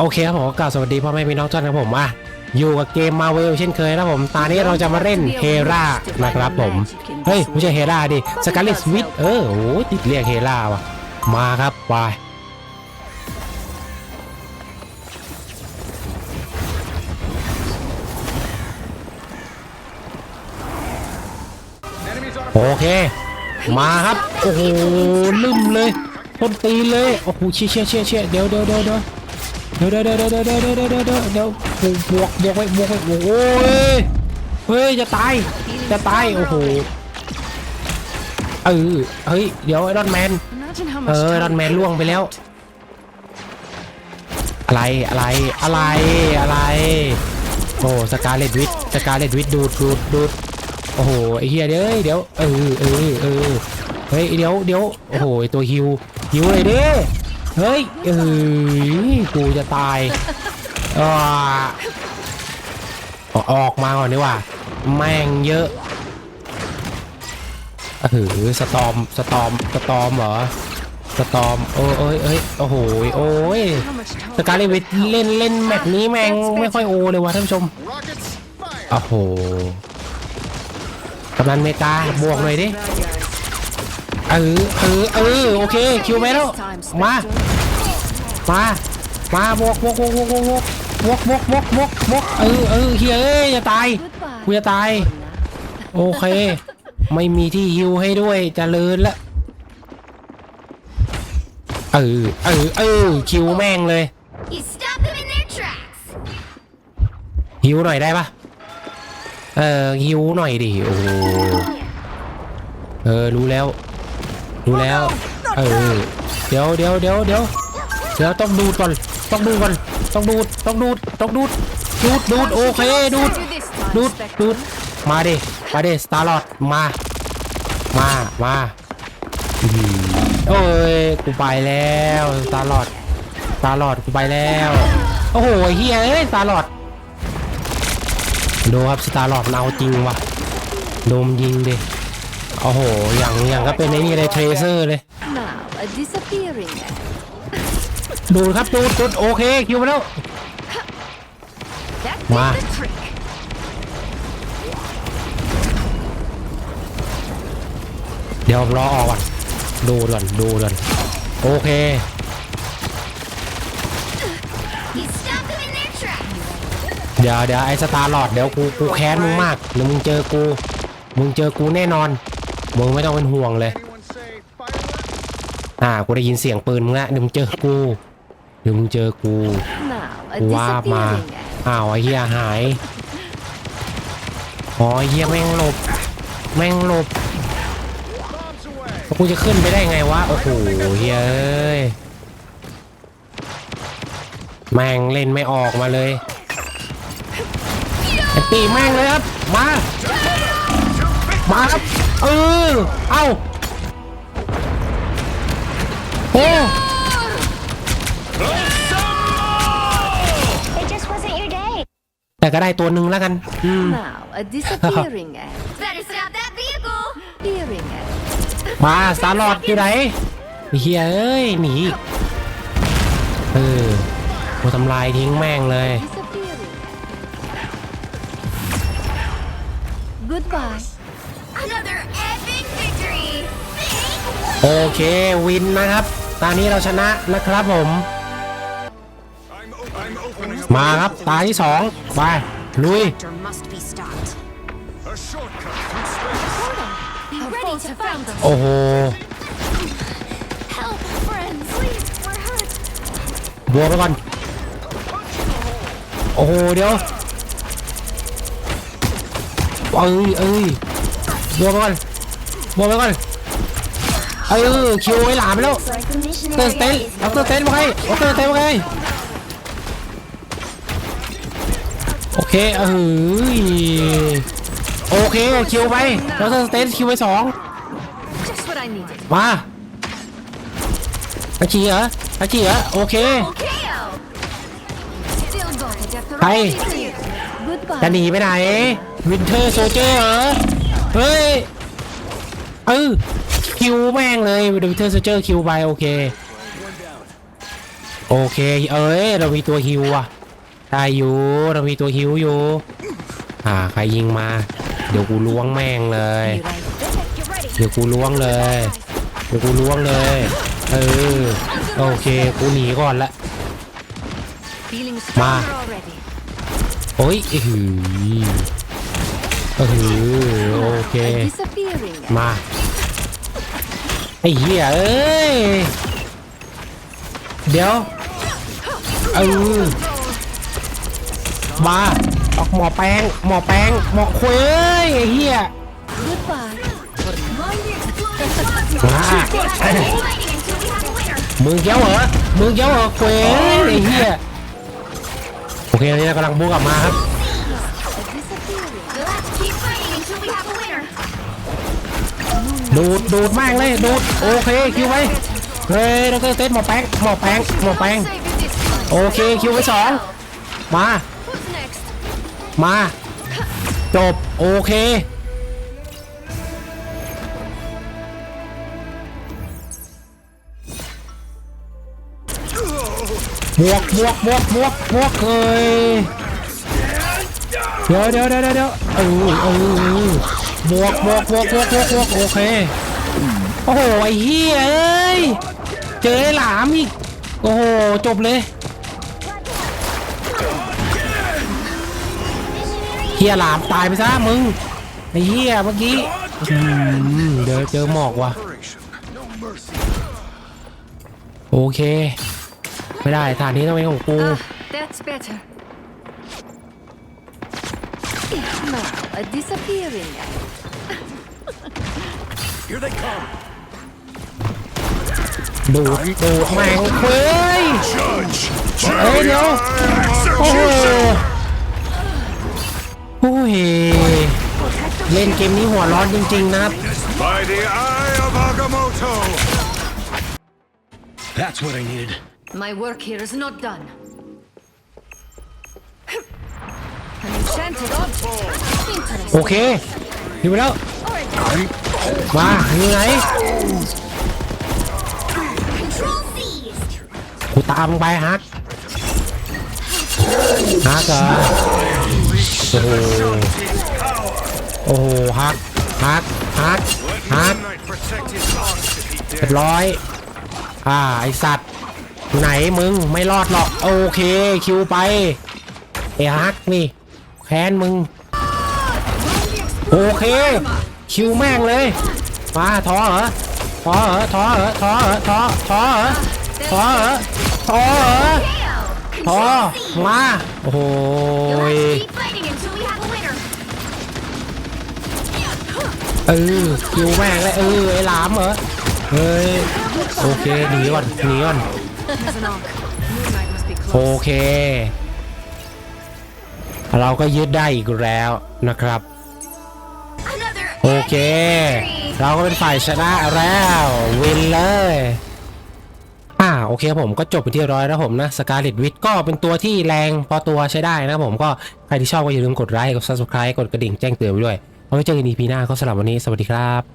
โอเคครับผมก็กล่าวสวัสดีพ่อแม่พี่น้องทุกท่านครับผมอะอยู่กับเกมมาเวลเช่นเคยนะผมตอนนี้เราจะมาเล่นเฮรานะครับผม เฮ้ยไม่ใช่เฮราดิสกาเลตสวิตเออโอ้ยติดเรียกเฮราว่ะ มาครับไปโอเค มาครับ โอ้โหลืมเลยต้นตีเลย โอ้โหเชี่ยเชี่ยเชี่ยเชี่ยเดี๋ยวเดี๋ยวเดี๋ยว เดี๋ยวเดี๋ยวเดี๋ยวเดี๋ยวเดี๋ยวเดี๋ยวเดี๋ยวเดี๋ยวเดี๋ยวเดี๋ยวบวกบวกไว้บวกไว้โอ้ยเฮ้ยจะตายจะตายโอ้โหเออเฮ้ยเดี๋ยวไอรอนแมนเออไอรอนแมนล่วงไปแล้ว อะไรอะไรอะไรอะไรโอ้สกาเลตวิทสกาเลตวิทดูดดูดดูดโอ้โหไอเฮียเดี๋ยเดี๋ยวเออเออเออเฮ้ยเดี๋ยวเดี๋ยวโอ้โหตัวฮิวฮิวเลยดิ เฮ้ยเอ้ยกูจะตายอ่าออกมาก่อนดีกว่า แม่งเยอะเออสตอม สตอม สตอมเหรอ สตอม โอ้ยเอ้ยเอ้ยโอ้โห โอ้ยสกาเลวิทเล่นเล่นแมตช์นี้แม่งไม่ค่อยโอเลยว่ะท่านผู้ชม โอ้โหกำนันเมกาบวกหน่อยดิ เออ เออ เออ โอเค คิวไปแล้ว มา มามาบวกบวกบวกบวกบวกบวกบวกบวกบวกบวกบวกเออเออเฮียเอ้ยจะตายกูจะตาย โอเค ไม่มีที่ฮิวให้ด้วยเจะเลินละเออเออเออคิวแม่งเลย You stop them in their tracks. ฮิวหน่อยได้ปะเออฮิวหน่อยดิโอ้โหเออรู้แล้ว รู้แล้ว เออเดี๋ยวเดี๋ยวเดี๋ยวเดี๋ยว เดี๋ยวต้องดูดก่อน ต้องดูก่อน ต้องดูด ต้องดูด ต้องดูด ดูด ดูด โอเค ดูด ดูด ดูด มาดิ มาดิ สตาร์ลอดมา มา มาโอ้ย กูไปแล้ว สตาร์ลอดสตาร์ลอดกูไปแล้ว โอ้โหเฮียเอ้ย สตาร์ลอดดูครับ สตาร์ลอดมันเอาจริงว่ะโดมยิงดิโอ้โห อย่างอย่างก็เป็นไอ้นี่เลยเทรเซอร์เลย ดูดครับดูดดูดโอเคคิวมาแล้ว That Ma. did the trick. เดี๋ยวผมรอออกก่อนดูก่อนดูก่อนโอเค เดี๋ยวเดี๋ยวไอ้สตาร์ลอดเดี๋ยวกูกูแค้นมึงมากเดี๋ยวมึงเจอกู มึงเจอกูแน่นอน มึงไม่ต้องเป็นห่วงเลย อ่ากูได้ยินเสียงปืนมึงละเดี๋ยวมึงเจอกูเดี๋ยวมึงเจอกู Now, a ว่ามา disappearing act. อ้าวไอ้เหี้ยหายอ๋อไอ้เหี้ยแม่งหลบ แม่งหลบ Bombs away! แล้วกูจะขึ้นไปได้ไงวะโอ้โหเฮ้ยเอ้ยแม่งเล่นไม่ออกมาเลยไอ้ตีแม่งเลยครับมามาครับเออเอ้า โอ้ It just wasn't your day. แต่ก็ได้ตัวหนึ่งแล้วกัน อืม Now, a disappearing act. Better stop that vehicle. Disappearing act. มาสตาร์ลอดอยู่ไหนไอ้เฮียเอ้ยหนีเออกูทำลายทิ้งแม่งเลย Disappearing act. Goodbye. Another epic victory. โอเควินนะครับ ตอนนี้เราชนะนะครับผม I'm, o- I'm opening up มาครับตาที่สองไปลุย must be stopped. a shortcut through space. Be ready to fight. โอ้โห Help, friends. Please, we're hurt. บวกไปก่อน โอ้โห เดี๋ยว เอ้ยเอ้ยบวกไปก่อนบวกไปก่อน เอ้ยคิวไว้หลามไปแล้วเตอร์สเตน missionary ด็อกเตอร์สเตนมาไงด็อกเตอร์สเตนมาไงโอเคเอ้ยโอเคคิวไปด็อกเตอร์สเตนคิวไปสองมาอาชีเหรออาชีเหรอโอเค KO. Still got it after ใคร all these years. Goodbye. จะหนีไปไหนวินเทอร์โซเจอร์เหรอเฮ้ยเออ คิวแม่งเลยวิเทอร์โซเจอร์คิวไปโอเค โอเค เอ้ย เรามีตัวฮิวอะได้อยู่ เรามีตัวฮิวอยู่ อ่า ใครยิงมา เดี๋ยวกูล้วงแม่งเลย เดี๋ยวกูล้วงเลย เดี๋ยวกูล้วงเลย เออ โอเค กูหนีก่อนละ Feeling Ma. stronger already. โอ้ยอื้ออเออโอเค มา ไอ้เหี้ยเอ้ย เดี๋ยว เออ มาออกหมอแปลงหมอแปลงหมอควยเอ้ยไอ้เหี้ย Goodbye. มา Fighting until we have a winner. มึงเกี้ยวเหรอ มึงเกี้ยวเหรอควยเอ้ยไอ้เหี้ย โอเคตอนนี้เรากำลังบุกกลับมาครับ ดูดดูดม่งเลยดูดโอเคคิวไปเฮ้ยดรเต้นหมอแป้งหมอแป้งหมอแป้งโอเคคิวไปสองมามา จบ โอเค บวกบวกบวกบวกบวกเอ้ยเดี๋ยวเดี๋ยวเดี๋ยวเดี๋ยวเออเออ บวกบวกบวกบวกบวกบวกโอเค โอ้โห ไอ้เหี้ยเอ้ย เจอไอ้หลามอีก โอ้โห จบเลยเฮียหลามตายไปซะมึง ไอ้เฮียเมื่อกี้เดี๋ยวเจอหมอกว่ะ โอเค ไม่ได้ฐานนี้ต้องเป็นของกู That's better. Now, a disappearing. Here they come. ดูดดูดแมงเว้ย Judge. เอ้ยเดี๋ยว โอ้โหโอ้ยเล่นเกมนี้หัวร้อนจริงๆนะครับ By the eye of Agamotto. That's what I needed. My work here is not done. โอเคอยู่ไปแล้ว มาอยู่ไหนกูตามไปฮักฮักเหรอโอ้โหโอ้โหฮักฮักฮัก Let Huh? Moon Knight protect his arms if he เรียบร้อย อ่า ไอสัตว์ ไหนมึง ไม่รอดหรอก โอเค คิวไป ไอฮักนี่ แค้นมึง โอเค คิวแม่งเลย มาท้อเหรอท้อเหรอท้อเหรอท้อเหรอท้อท้อเหรอท้อเหรอท้อเหรอท้อมาโอ้โหเออคิวแม่งเลยเออไอหลามเหรอเฮ้ยโอเคหนีก่อนหนีก่อนโอเค เราก็ยึดได้อีกแล้วนะครับ โอเค เราก็เป็นฝ่ายชนะแล้ววินเลยอ่าโอเคผมก็จบไปที่ร้อยแล้วผมนะสกาเลตวิทก็เป็นตัวที่แรงพอตัวใช้ได้นะผมก็ใครที่ชอบก็อย่าลืมกดไลค์กด subscribe กดกระดิ่งแจ้งเตือนไว้ด้วย เอาไว้เจอกัน EP หน้าก็สำหรับวันนี้สวัสดีครับ